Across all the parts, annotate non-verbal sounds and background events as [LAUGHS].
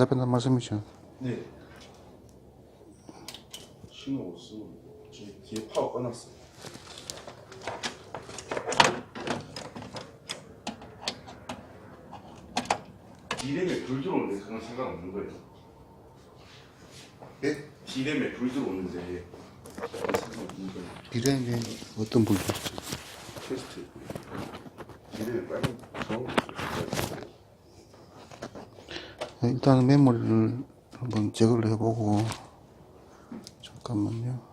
잡힌다는 말씀이죠. 네. 신호 없으면 제 뒤에 파워 꺼놨어요. 디램에 불 들어오는데 그건 상관없는 거예요. 예? 디램에 불 들어오는데 상관없는 거예요. 비례에 어떤 분이 테스트. 디램에 빨간 저 일단 메모리를 한번 제거를 해보고 잠깐만요.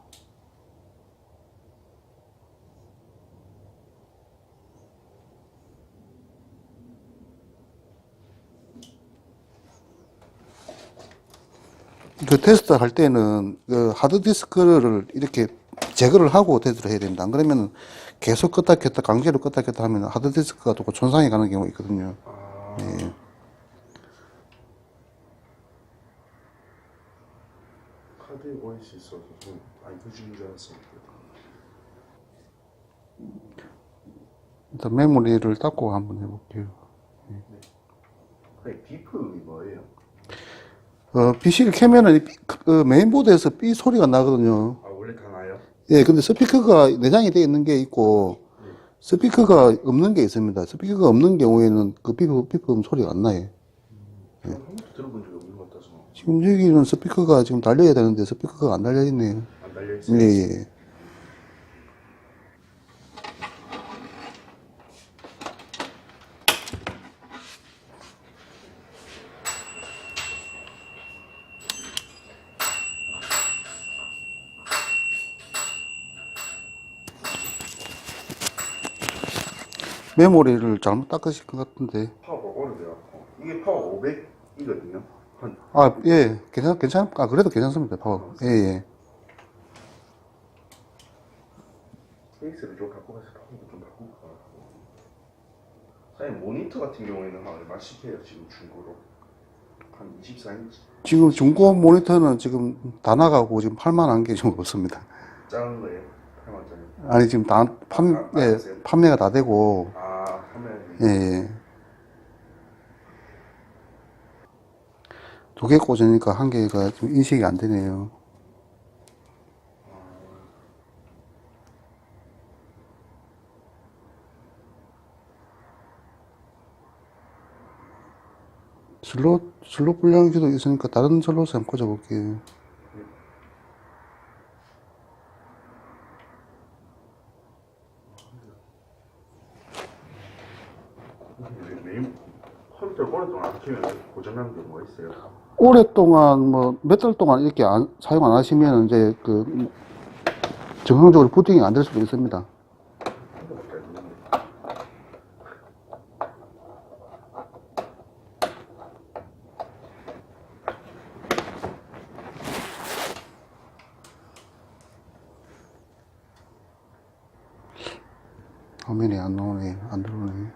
그 테스트 할 때는 그 하드디스크를 이렇게 제거를 하고 테스트를 해야 됩니다. 안 그러면 계속 껐다 켰다 강제로 껐다 켰다 하면 하드디스크가 또 손상이 가는 경우가 있거든요. 아. 예. OS 있어서 좀 알려주는 줄 알았어요. 일단 메모리를 닦고 한번 해볼게요. 아니 비프이 뭐예요? 어, PC를 켜면은 그 메인보드에서 삐 소리가 나거든요. 아 원래 다 나요? 예, 근데 스피커가 내장이 되어 있는 게 있고, 스피커가 없는 게 있습니다. 스피커가 없는 경우에는 그 비프, 비프 소리가 안 나요. 저는 한 번도 들어본 같아서 지금 여기는 스피커가 지금 달려야 되는데 스피커가 안 달려 있네요. 안 달려 예, 있어요. 예. 메모리를 잘못 닦으실 것 같은데. 파워가 오래돼갖고 이게 파워 500이거든요. 한 아, 예. 괜찮, 괜찮, 아, 그래도 괜찮습니다. 파워. 예, 예. 케이스를 좀 갖고 가서 좀 바꿀까. 사장님 모니터 같은 경우에는 한 얼마씩 해요 지금 중고로? 한 24인치 지금 중고 모니터는 지금 다 나가고 지금 8만 한개 정도 없습니다. 작은 거예요? 8만짜리. 아니, 지금 다, 판, 아, 예, 알았어요. 판매가 다 되고, 아 하면 예, 예. 두 개 꽂으니까 한 개가 좀 인식이 안 되네요. 슬롯, 슬롯 불량지도 있으니까 다른 슬롯에 한번 꽂아볼게요. 컴퓨터 오랫동안 안 키면 고장나는 게뭐 있어요? 오랫동안 뭐 몇 달 동안 이렇게 안, 사용 안 하시면 이제 그 뭐, 정상적으로 부팅이 안 될 수도 있습니다. 화면이 안 나오네, 안 들어오네.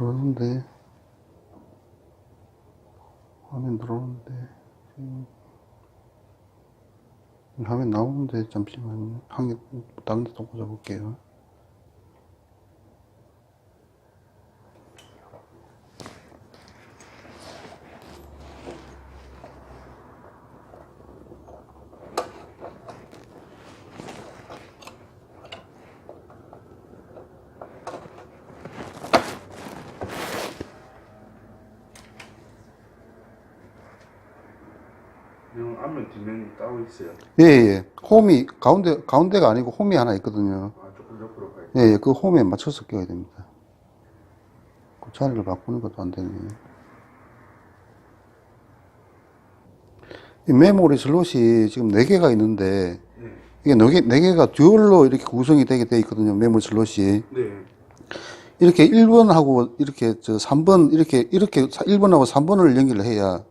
들어오는데 화면 들어오는데 화면 나오는데 잠시만요. 한개 다른 데또 꽂아볼게요 이런 앞면 뒷면이 따로 있어요. 예 예 홈이 가운데 가운데가 아니고 홈이 하나 있거든요 아 조금 옆으로 가요. 예 예 그 홈에 맞춰서 껴야 됩니다 그 자리를 바꾸는 것도 안 되네 이 메모리 슬롯이 지금 4개가 있는데 네. 이게 4개, 4개가 듀얼로 이렇게 구성이 되게 돼 있거든요 메모리 슬롯이 네. 이렇게 1번하고 이렇게 저 3번 이렇게 이렇게 1번하고 3번을 연결을 해야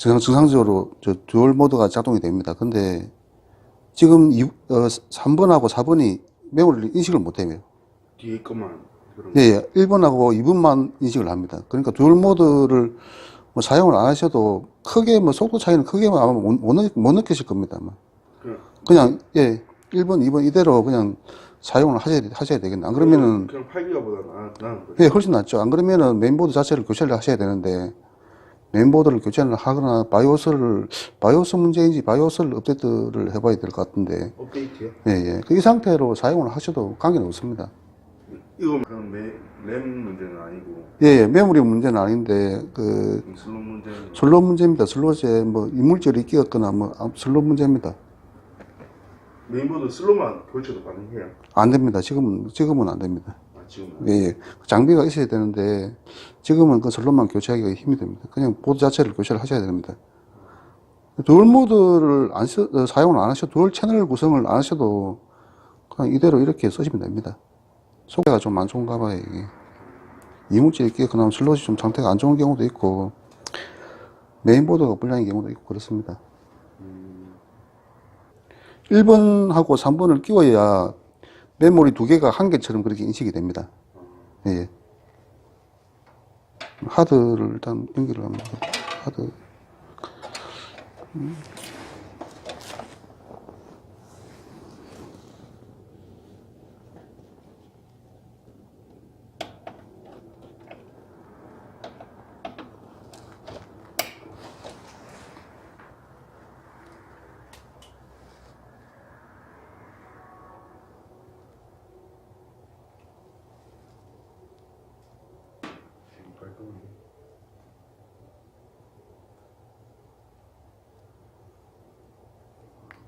정- 정상적으로 저 듀얼 모드가 작동이 됩니다. 근데 지금 이, 어, 3번하고 4번이 메모리를 인식을 못 해요. 뒤에 것만. 예, 예. 1번하고 2번만 인식을 합니다. 그러니까 듀얼 모드를 뭐 사용을 안 하셔도 크게 뭐 속도 차이는 크게 아마 못, 못, 느- 느끼실 겁니다. 아마. 그냥 그냥, 예, 1번, 2번 이대로 그냥 사용을 하셔야, 하셔야 되겠네. 안 그러면은, 그냥 8기가보다 나, 나은 거죠. 예, 훨씬 낫죠. 안 그러면은 메인보드 자체를 교체를 하셔야 되는데, 메인보드를 교체를 하거나 바이오스를, 바이오스 문제인지 바이오스를 업데이트를 해봐야 될 것 같은데, 업데이트요? 예, 예. 그이 상태로 사용을 하셔도 관계는 없습니다. 이거 그냥 매, 램 문제는 아니고 예, 예. 메모리 문제는 아닌데, 그, 슬롯 문제는 슬롯 문제입니다. 슬롯에 뭐 이물질이 끼었거나 뭐 아, 슬롯 문제입니다. 메인보드 슬롯만 교체도 가능해요. 안 됩니다. 지금은 지금은 안 됩니다. 아 지금 예, 예. 장비가 있어야 되는데 지금은 그 슬롯만 교체하기가 힘이 듭니다. 그냥 보드 자체를 교체를 하셔야 됩니다. 듀얼 모드를 안 써, 어, 사용을 안 하셔도 듀얼 채널 구성을 안 하셔도 그냥 이대로 이렇게 쓰시면 됩니다. 소개가 좀 안 좋은가 봐요, 이게. 이물질이 끼거나 슬롯이 좀 상태가 안 좋은 경우도 있고 메인보드가 불량인 경우도 있고 그렇습니다. 1번하고 3번을 끼워야 메모리 두 개가 한 개처럼 그렇게 인식이 됩니다. 예. 하드를 일단 연결을 합니다. 하드. 지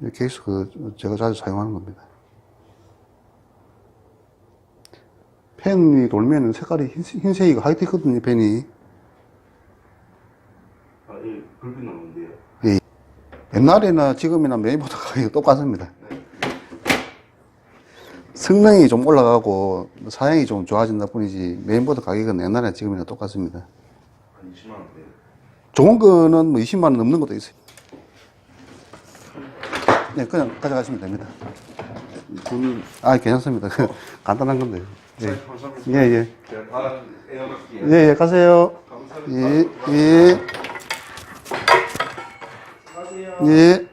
이 케이스 그 제가 자주 사용하는 겁니다. 펜이 돌면은 색깔이 흰- 흰색이고 하이테크거든요, 펜이. 아이 불빛 나오는데요. 옛날이나 지금이나 메인보드 가격이 똑같습니다. 성능이 좀 올라가고 사양이 좀 좋아진다 뿐이지 메인보드 가격은 옛날이나 지금이나 똑같습니다. 한 20만 원대. 좋은 거는 뭐 20만 원 넘는 것도 있어요. 네, 그냥 가져가시면 됩니다. 저는 아, 괜찮습니다. [LAUGHS] 간단한 건데요. 예, 네. 감사합니다. 예, 예. 제가 다 에어갈게요. 예, 예, 가세요. 감사합니다. 예, 예, 가세요. 예.